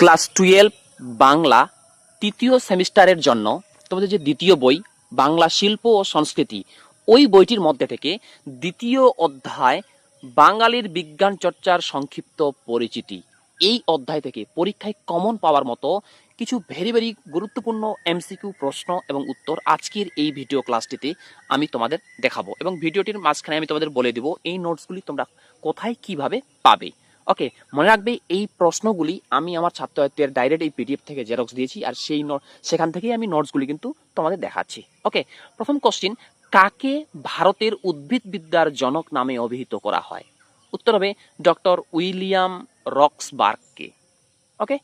Class twelve, Bangla, তৃতীয় সেমিস্টারের জন্য তোমাদের যে দ্বিতীয় বই, বাংলা শিল্প ও সংস্কৃতি, ওই বইটির মধ্যে থেকে দ্বিতীয় অধ্যায়, বাঙালির বিজ্ঞান চর্চার সংক্ষিপ্ত পরিচিতি। এই অধ্যায় থেকে পরীক্ষায় কমন পাওয়ার মতো কিছু ভেরি ভেরি গুরুত্বপূর্ণ এমসিকিউ প্রশ্ন এবং উত্তর আজকের এই ভিডিও ক্লাসটিতে আমি তোমাদের দেখাবো এবং ভিডিওটির মাঝখানে আমি তোমাদের বলে দেবো, এই নোটসগুলি তোমরা কোথায় কীভাবে পাবে। ওকে মনে রাখবে এই প্রশ্নগুলি আমি আমার ছাত্রছাত্রীদের ডাইরেক্ট এই পিডিএফ থেকে জেরক্স দিয়েছি আর সেই সেখান থেকেই আমি নোটসগুলি কিন্তু তোমাদের দেখাচ্ছি। ওকে প্রথম কোশ্চিন কাকে ভারতের উদ্ভিদবিদ্যার জনক নামে অভিহিত করা হয়? উত্তর হবে ডক্টর উইলিয়াম রক্সবার্গকে। ওকে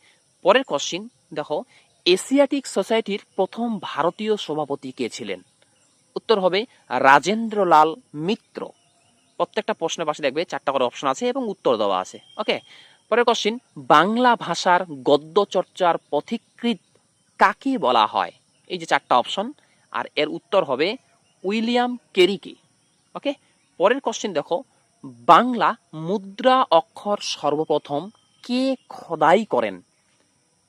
পরের কোশ্চিন দেখো এশিয়াটিক সোসাইটির প্রথম ভারতীয় সভাপতি কে ছিলেন? উত্তর হবে রাজেন্দ্রলাল মিত্র। প্রত্যেকটা প্রশ্নের পাশে দেখবে, চারটা করে অপশন আছে এবং উত্তর দেওয়া আছে। ওকে পরের কোশ্চিন বাংলা ভাষার গদ্য চর্চার পথিকৃত কাকে বলা হয়? এই যে চারটা অপশন আর এর উত্তর হবে উইলিয়াম কেরিকে। ওকে পরের কোশ্চিন দেখো, বাংলা মুদ্রা অক্ষর সর্বপ্রথম কে খোদাই করেন?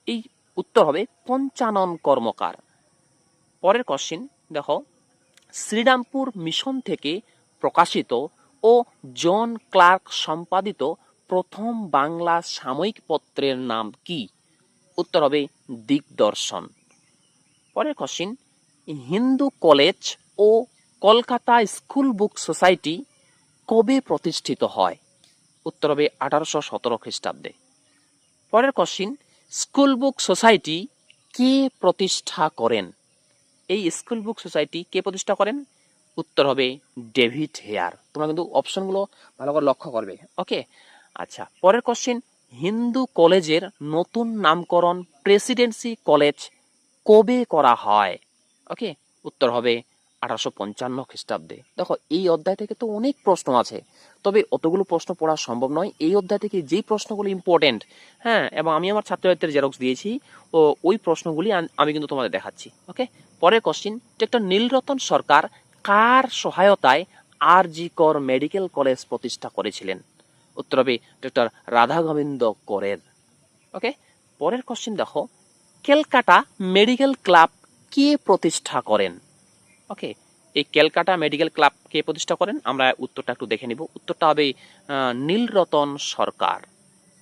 এই উত্তর হবে পঞ্চানন কর্মকার। পরের কোশ্চিন দেখো, শ্রীরামপুর মিশন থেকে প্রকাশিত ও জন ক্লার্ক সম্পাদিত প্রথম বাংলা সাময়িক পত্রের নাম কি? উত্তর হবে দিগদর্শন। পরের কোশ্চিন হিন্দু কলেজ ও কলকাতা স্কুল বুক সোসাইটি কবে প্রতিষ্ঠিত হয়? উত্তর হবে আঠারোশো সতেরো খ্রিস্টাব্দে। পরের কোশ্চিন স্কুল বুক সোসাইটি কে প্রতিষ্ঠা করেন? এই স্কুল বুক সোসাইটি কে প্রতিষ্ঠা করেন? উত্তর হবে ডেভিড হেয়ার। তোমরা কিন্তু অপশনগুলো ভালো করে লক্ষ্য করবে। ওকে? আচ্ছা পরের কোশ্চেন হিন্দু কলেজের নতুন নামকরণ প্রেসিডেন্সি কলেজ কবে করা হয়? ওকে? উত্তর হবে আঠারোশো পঞ্চান্ন খ্রিস্টাব্দে। দেখো, এই অধ্যায় থেকে তো অনেক প্রশ্ন আছে, তবে অতগুলো প্রশ্ন পড়া সম্ভব নয়। এই অধ্যায় থেকে যেই প্রশ্নগুলো ইম্পর্টেন্ট হ্যাঁ এবং আমি আমার ছাত্রছাত্রীদের জেরক্স দিয়েছি, ও ওই প্রশ্নগুলি আমি কিন্তু তোমাদের দেখাচ্ছি। ওকে? পরের কোশ্চিন ডক্টর নীলরতন সরকার কার সহায়তায় আর জি কর মেডিকেল কলেজ প্রতিষ্ঠা করেছিলেন? উত্তর হবে ডক্টর রাধা গোবিন্দ করের। ওকে, পরের কোশ্চিন দেখো। ক্যালকাটা মেডিকেল ক্লাব কে প্রতিষ্ঠা করেন? ওকে, এই ক্যালকাটা মেডিকেল ক্লাব কে প্রতিষ্ঠা করেন? আমরা উত্তরটা একটু দেখে নিব। উত্তরটা হবে নীলরতন সরকার।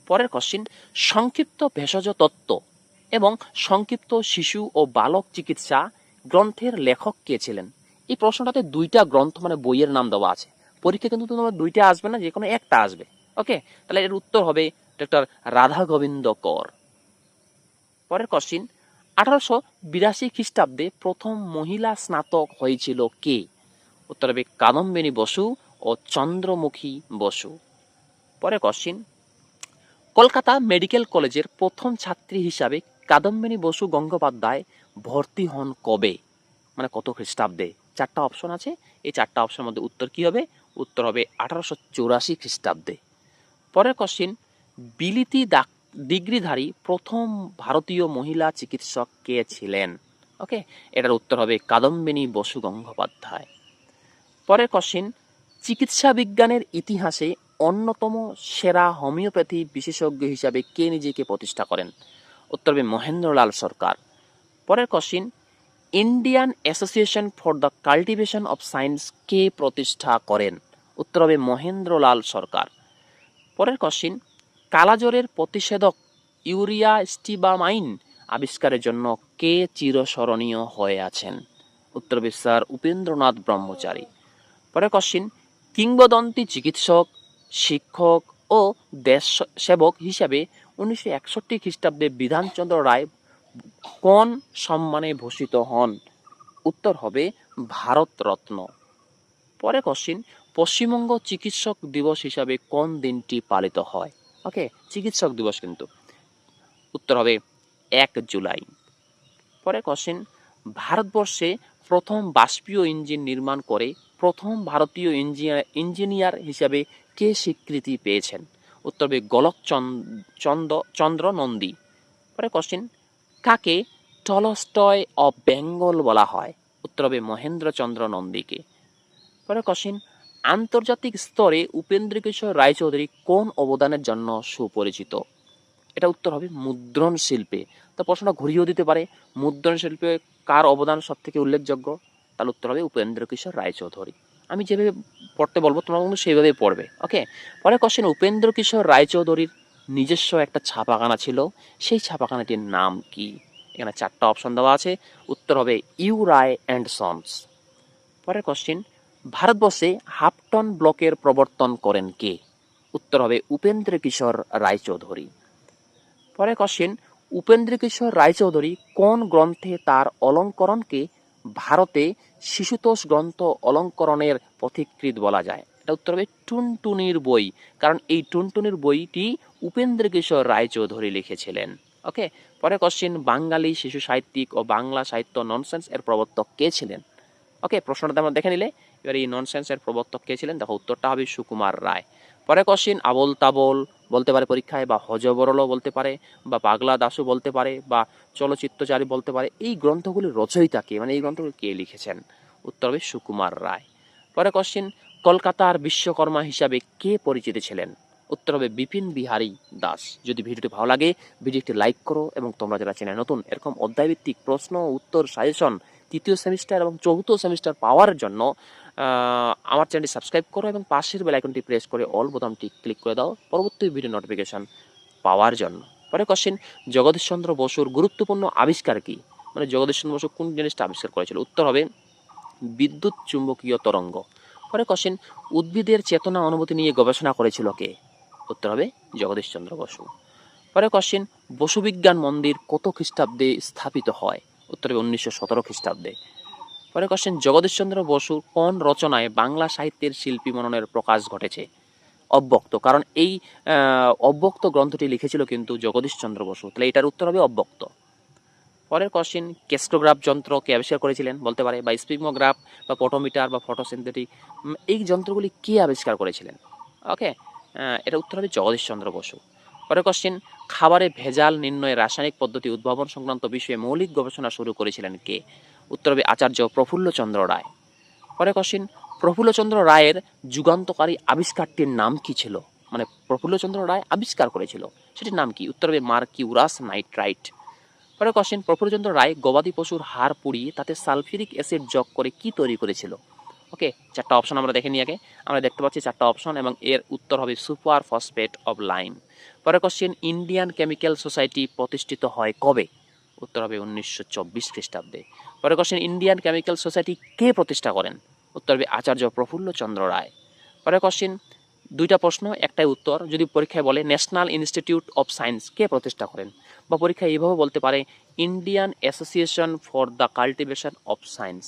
পরের কোশ্চিন সংক্ষিপ্ত ভেষজ তত্ত্ব এবং সংক্ষিপ্ত শিশু ও বালক চিকিৎসা গ্রন্থের লেখক কে ছিলেন? এই প্রশ্নটাতে দুইটা গ্রন্থ মানে বইয়ের নাম দেওয়া আছে। পরীক্ষা কিন্তু তোমার দুইটা আসবে না যে কোনো একটা আসবে। ওকে তাহলে এর উত্তর হবে ডক্টর রাধা গোবিন্দ কর। পরের কোশ্চিন আঠারোশো বিরাশি খ্রিস্টাব্দে প্রথম মহিলা স্নাতক হয়েছিল কে? উত্তর হবে কাদম্বিনী বসু ও চন্দ্রমুখী বসু। পরের কোশ্চিন কলকাতা মেডিকেল কলেজের প্রথম ছাত্রী হিসাবে কাদম্বিনী বসু গঙ্গোপাধ্যায় ভর্তি হন কবে? মানে কত খ্রিস্টাব্দে? চারটা অপশন আছে। এই চারটা অপশনের মধ্যে উত্তর কি হবে? উত্তর হবে আঠারোশো চৌরাশি খ্রিস্টাব্দে। পরের কোশ্চিন বিলিতি ডাক ডিগ্রিধারী প্রথম ভারতীয় মহিলা চিকিৎসক কে ছিলেন? ওকে এটার উত্তর হবে কাদম্বিনী বসু গঙ্গোপাধ্যায়। পরের কোশ্চিন চিকিৎসা বিজ্ঞানের ইতিহাসে অন্যতম সেরা হোমিওপ্যাথি বিশেষজ্ঞ হিসাবে কে নিজেকে প্রতিষ্ঠা করেন? উত্তর হবে মহেন্দ্রলাল সরকার। পরের question Indian association for the cultivation of science কে প্রতিষ্ঠা করেন। উত্তর হবে মহেন্দ্রলাল সরকার। পরের কোশ্চিন কালাজ্বরের প্রতিষেধক ইউরিয়া স্টিবামাইন আবিষ্কারের জন্য কে চিরস্মরণীয় হয়ে আছেন? উত্তর হবে স্যার উপেন্দ্রনাথ ব্রহ্মচারী। পরের কোশ্চিন কিংবদন্তি চিকিৎসক, শিক্ষক ও দেশ সেবক হিসাবে উনিশশো একষট্টি খ্রিস্টাব্দে বিধানচন্দ্র রায় কোন সম্মানে ভূষিত হন? উত্তর হবে ভারতরত্ন। পরে কোশ্চিন পশ্চিমবঙ্গ চিকিৎসক দিবস হিসাবে কোন দিনটি পালিত হয়? ওকে চিকিৎসক দিবস কিন্তু। উত্তর হবে এক জুলাই। পরে কোশ্চিন ভারতবর্ষে প্রথম বাষ্পীয় ইঞ্জিন নির্মাণ করে প্রথম ভারতীয় ইঞ্জিনিয়ার ইঞ্জিনিয়ার হিসাবে কে স্বীকৃতি পেয়েছেন? উত্তর হবে গোলক চন্দ- চন্দ্র চন্দ্র নন্দী পরে কোশ্চিন কাকে টলস্টয় অফ বেঙ্গল বলা হয়? উত্তর হবে মহেন্দ্রচন্দ্র নন্দীকে। পরে কোশ্চিন আন্তর্জাতিক স্তরে উপেন্দ্র কিশোর রায়চৌধুরী কোন অবদানের জন্য সুপরিচিত? এটা উত্তর হবে মুদ্রণ শিল্পে। তো প্রশ্নটা ঘুরিয়েও দিতে পারে, মুদ্রণ শিল্পে কার অবদান সব থেকে উল্লেখযোগ্য? তাহলে উত্তর হবে উপেন্দ্র কিশোর রায়চৌধুরী। আমি যেভাবে পড়তে বলব, তোমরা কিন্তু সেইভাবেই পড়বে ওকে পরে কোশ্চেন উপেন্দ্র কিশোর রায়চৌধুরীর নিজস্ব একটা ছাপাখানা ছিল। সেই ছাপাখানাটির নাম কি? এখানে চারটা অপশন দেওয়া আছে। উত্তর হবে ইউ রায় অ্যান্ড সন্স পরের কোশ্চেন ভারতবর্ষে হাফটন ব্লকের প্রবর্তন করেন কে? উত্তর হবে উপেন্দ্র কিশোর রায়চৌধুরী। পরে কোশ্চেন উপেন্দ্র কিশোর রায়চৌধুরী কোন গ্রন্থে তার অলঙ্করণকে ভারতে শিশুতোষ গ্রন্থ অলঙ্করণের পথিকৃত বলা যায়? এটা উত্তর হবে টুনটুনির বই, কারণ এই টুনটুনির বইটি উপেন্দ্র কিশোর রায়চৌধুরী লিখেছিলেন। ওকে পরে কোশ্চেন বাঙালি শিশু সাহিত্যিক ও বাংলা সাহিত্য ননসেন্স এর প্রবর্তক কে ছিলেন? ওকে প্রশ্নটা আমরা দেখে নিলে, এবার এই ননসেন্স এর প্রবর্তক কে ছিলেন? দেখো উত্তরটা হবে সুকুমার রায়। পরে কোশ্চিন আবল তাবল বলতে পারে পরীক্ষায়, বা হজবরলও বলতে পারে, বা পাগলা দাসু বলতে পারে, বা চলচ্চিত্রচারী বলতে পারে। এই গ্রন্থগুলির রচয়িতা কে? মানে এই গ্রন্থগুলি কে লিখেছেন? উত্তর হবে সুকুমার রায়। পরে কোশ্চিন কলকাতার বিশ্বকর্মা হিসাবে কে পরিচিত ছিলেন? উত্তর হবে বিপিন বিহারী দাস। যদি ভিডিওটি ভালো লাগে, ভিডিওটি লাইক করো এবং তোমরা যারা চেনে নতুন, এরকম অধ্যায়ভিত্তিক প্রশ্ন, উত্তর, সাজেশন, তৃতীয় সেমিস্টার এবং চতুর্থ সেমিস্টার পাওয়ার জন্য আমার চ্যানেলটি সাবস্ক্রাইব করো এবং পাশের বেল আইকনটি প্রেস করে অল বোতামটি ক্লিক করে দাও পরবর্তী ভিডিও নোটিফিকেশন পাওয়ার জন্য। পরে কোশ্চেন জগদীশচন্দ্র বসুর গুরুত্বপূর্ণ আবিষ্কার কি? মানে জগদীশচন্দ্র বসু কোন জিনিসটা আবিষ্কার করেছিল? উত্তর হবে, বিদ্যুৎ চুম্বকীয় তরঙ্গ। পরে কোশ্চেন উদ্ভিদের চেতনা অনুভূতি নিয়ে গবেষণা করেছিল কে? উত্তর হবে জগদীশচন্দ্র বসু। পরে কোশ্চেন বসুবিজ্ঞান মন্দির কত খ্রিস্টাব্দে স্থাপিত হয়? উত্তর হবে উনিশশো সতেরো খ্রিস্টাব্দে। পরে কোশ্চেন জগদীশচন্দ্র বসুর কোন রচনায় বাংলা সাহিত্যের শিল্পী মননের প্রকাশ ঘটেছে? অব্যক্ত, কারণ এই অব্যক্ত গ্রন্থটি লিখেছিল কিন্তু জগদীশচন্দ্র বসু। তাহলে এটার উত্তর হবে অব্যক্ত। পরের কোশ্চেন কেস্টোগ্রাফ যন্ত্র কে আবিষ্কার করেছিলেন? বলতে পারে, বা স্পিগমোগ্রাফ, বা ফটোমিটার বা ফটোসিনথেটিক এই যন্ত্রগুলি কে আবিষ্কার করেছিলেন? ওকে এটা উত্তর হবে জগদীশচন্দ্র বসু। পরের কোশ্চেন খাবারে ভেজাল নির্ণয়ে রাসায়নিক পদ্ধতি উদ্ভাবন সংক্রান্ত বিষয়ে মৌলিক গবেষণা শুরু করেছিলেন কে? উত্তর হবে আচার্য প্রফুল্লচন্দ্র রায়। পরের কোশ্চেন প্রফুল্লচন্দ্র রায়ের যুগান্তকারী আবিষ্কারটির নাম কি ছিল? মানে প্রফুল্লচন্দ্র রায় আবিষ্কার করেছিল। সেটির নাম কি? উত্তর হবে মার্কিউরাস নাইট্রাইট। পরের কোশ্চেন প্রফুল্লচন্দ্র রায় গবাদি পশুর হাড় পুড়িয়ে তাতে সালফিউরিক অ্যাসিড যোগ করে কি তৈরি করেছিল? ওকে চারটা অপশন আমরা দেখে নিই আগে। আমরা দেখতে পাচ্ছি চারটা অপশন এবং এর উত্তর হবে সুপার ফসফেট অফ লাইম। পরের কোশ্চেন ইন্ডিয়ান কেমিক্যাল সোসাইটি প্রতিষ্ঠিত হয় কবে? উত্তর হবে উনিশশো চব্বিশ খ্রিস্টাব্দে। পরে কোশ্চেন ইন্ডিয়ান কেমিক্যাল সোসাইটি কে প্রতিষ্ঠা করেন? উত্তর হবে আচার্য প্রফুল্লচন্দ্র রায়। পরের কোশ্চেন দুইটা প্রশ্ন, একটাই উত্তর। যদি পরীক্ষায় বলে ন্যাশনাল ইনস্টিটিউট অফ সায়েন্স কে প্রতিষ্ঠা করেন? বা পরীক্ষায় এইভাবে বলতে পারে Indian association for the cultivation of science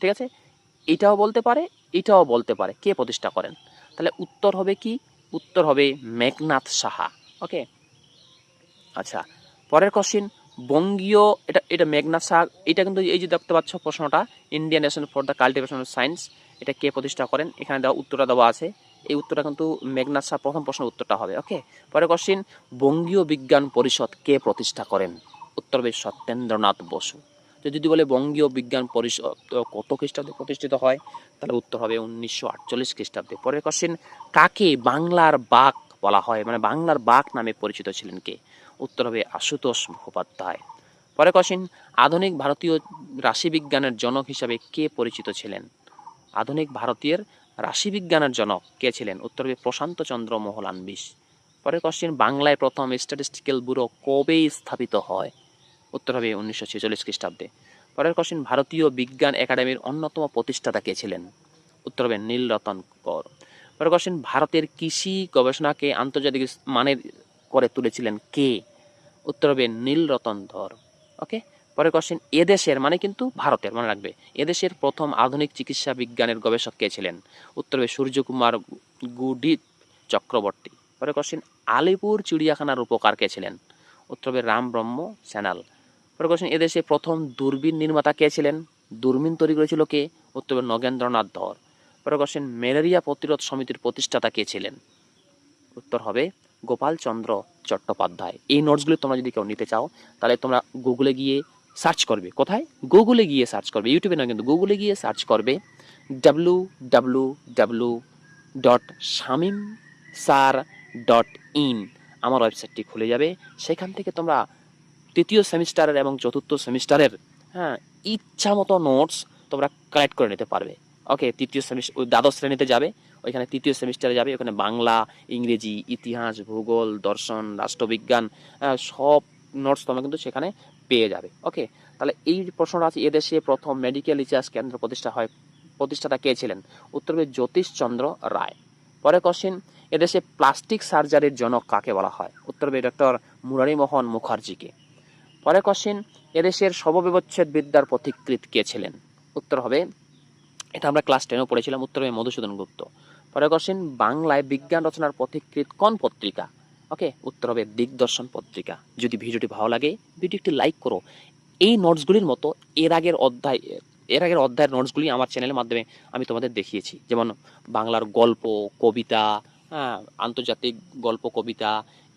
ঠিক আছে? এটাও বলতে পারে, এটাও বলতে পারে। কে প্রতিষ্ঠা করেন? তাহলে উত্তর হবে কি? উত্তর হবে মেঘনাথ সাহা। ওকে? আচ্ছা পরের কোশ্চিন বঙ্গীয়, এটা এটা মেঘনাথ সাহা, এটা কিন্তু এই যে দেখতে পাচ্ছ প্রশ্নটা Indian nation for the cultivation of science এটা কে প্রতিষ্ঠা করেন? এখানে দেওয়া, উত্তরটা দেওয়া আছে। এই উত্তরটা কিন্তু মেঘনাথ সাহা প্রথম প্রশ্নের উত্তরটা হবে। ওকে পরে কোশ্চিন বঙ্গীয় বিজ্ঞান পরিষদ কে প্রতিষ্ঠা করেন? উত্তর হবে সত্যেন্দ্রনাথ বসু। যদি বলে বঙ্গীয় বিজ্ঞান পরিষদ কত খ্রিস্টাব্দে প্রতিষ্ঠিত হয়? তাহলে উত্তর হবে উনিশশো আটচল্লিশ খ্রিস্টাব্দে। পরের কোশ্চেন কাকে বাংলার বাক বলা হয়? মানে বাংলার বাক নামে পরিচিত ছিলেন কে? উত্তর হবে আশুতোষ মুখোপাধ্যায়। পরে কোশ্চেন আধুনিক ভারতীয় রাশিবিজ্ঞানের জনক হিসাবে কে পরিচিত ছিলেন? আধুনিক ভারতীয় রাশিবিজ্ঞানের জনক কে ছিলেন? উত্তর হবে প্রশান্ত চন্দ্র মোহলানবিশ পরের কোশ্চেন বাংলায় প্রথম স্ট্যাটিস্টিক্যাল ব্যুরো কবে স্থাপিত হয়? উত্তর হবে উনিশশো ছেচল্লিশ খ্রিস্টাব্দে। পরের কোশ্চেন ভারতীয় বিজ্ঞান একাডেমির অন্যতম প্রতিষ্ঠাতা কে ছিলেন? উত্তর হবে নীলরতন কর। পরের কোশ্চেন ভারতের কৃষি গবেষণাকে আন্তর্জাতিক মানের করে তুলেছিলেন কে? উত্তর হবে নীলরতন ধর। ওকে পরের কোশ্চেন এদেশের মানে কিন্তু ভারতের, মনে রাখবে। এদেশের প্রথম আধুনিক চিকিৎসা বিজ্ঞানের গবেষক কে ছিলেন? উত্তর সূর্যকুমার গুডি চক্রবর্তী। পরে কোশ্চেন আলিপুর চিড়িয়াখানার উপকার কে ছিলেন? উত্তর রাম ব্রহ্ম স্যানাল পরে কোশ্চেন এদেশে প্রথম দূরবীন নির্মাতা কে ছিলেন? দূরবীন তৈরি করেছিল কে? উত্তর নগেন্দ্রনাথ ধর। পরে কোশ্চেন ম্যালেরিয়া প্রতিরোধ সমিতির প্রতিষ্ঠাতা কে ছিলেন? উত্তর হবে গোপালচন্দ্র চট্টোপাধ্যায়। এই নোটসগুলো তোমরা যদি কেউ নিতে চাও, তাহলে তোমরা গুগলে গিয়ে সার্চ করবে। কোথায়? গুগলে গিয়ে সার্চ করবে। ইউটিউবে নয় কিন্তু গুগলে গিয়ে সার্চ করবে W W W dot Shamim sir dot in আমার ওয়েবসাইটটি খুলে যাবে। সেখান থেকে তোমরা তৃতীয় সেমিস্টারের এবং চতুর্থ সেমিস্টারের হ্যাঁ ইচ্ছা মতো নোটস তোমরা কালেক্ট করে নিতে পারবে। ওকে তৃতীয় সেমিস্টার দ্বাদশ শ্রেণীতে যাবে। ওইখানে তৃতীয় সেমিস্টারে যাবে। ওখানে বাংলা ইংরেজি ইতিহাস ভূগোল দর্শন রাষ্ট্রবিজ্ঞান আহ, সব নোটস তোমরা কিন্তু সেখানে পেয়ে যাবে। ওকে তাহলে এই প্রশ্নটা আছে এদেশে প্রথম মেডিকেল রিসার্চ কেন্দ্র প্রতিষ্ঠা হয়, প্রতিষ্ঠাতা কে ছিলেন? উত্তর হবে জ্যোতিষচন্দ্র রায়। পরে কোশ্চিন এদেশে প্লাস্টিক সার্জারির জনক কাকে বলা হয়? উত্তর হবে ডক্টর মুরারীমোহন মুখার্জিকে। পরে কোশ্চিন এদেশের শববিবচ্ছেদ বিদ্যার পথিকৃৎ কে ছিলেন? উত্তর হবে, এটা আমরা ক্লাস টেনেও পড়েছিলাম, উত্তর হবে মধুসূদন গুপ্ত। পরে কোশ্চিন বাংলায় বিজ্ঞান রচনার পথিকৃৎ কোন পত্রিকা? ওকে, উত্তর হবে দিগদর্শন পত্রিকা। যদি ভিডিওটি ভালো লাগে, ভিডিওটি লাইক করো। এই নোটসগুলির মতো এর আগের অধ্যায়, এর আগের অধ্যায়ের নোটসগুলি আমার চ্যানেলের মাধ্যমে আমি তোমাদের দেখিয়েছি। যেমন বাংলার গল্প, কবিতা হ্যাঁ আন্তর্জাতিক গল্প, কবিতা,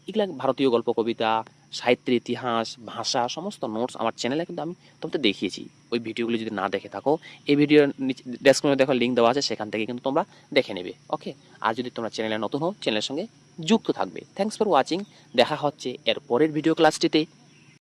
এগুলা ভারতীয় গল্প, কবিতা, সাহিত্যের ইতিহাস, ভাষা, সমস্ত নোটস আমার চ্যানেলে কিন্তু আমি তোমাদের দেখিয়েছি। ওই ভিডিওগুলি যদি না দেখে থাকো, এই ভিডিওর ডেসক্রিপশনে দেখো লিঙ্ক দেওয়া আছে, সেখান থেকে কিন্তু তোমরা দেখে নেবে। ওকে, আর যদি তোমরা চ্যানেলে নতুন হও, চ্যানেলের সঙ্গে যুক্ত থাকবে। থ্যাংকস ফর ওয়াচিং দেখা হচ্ছে এর পরের ভিডিও ক্লাসটিতে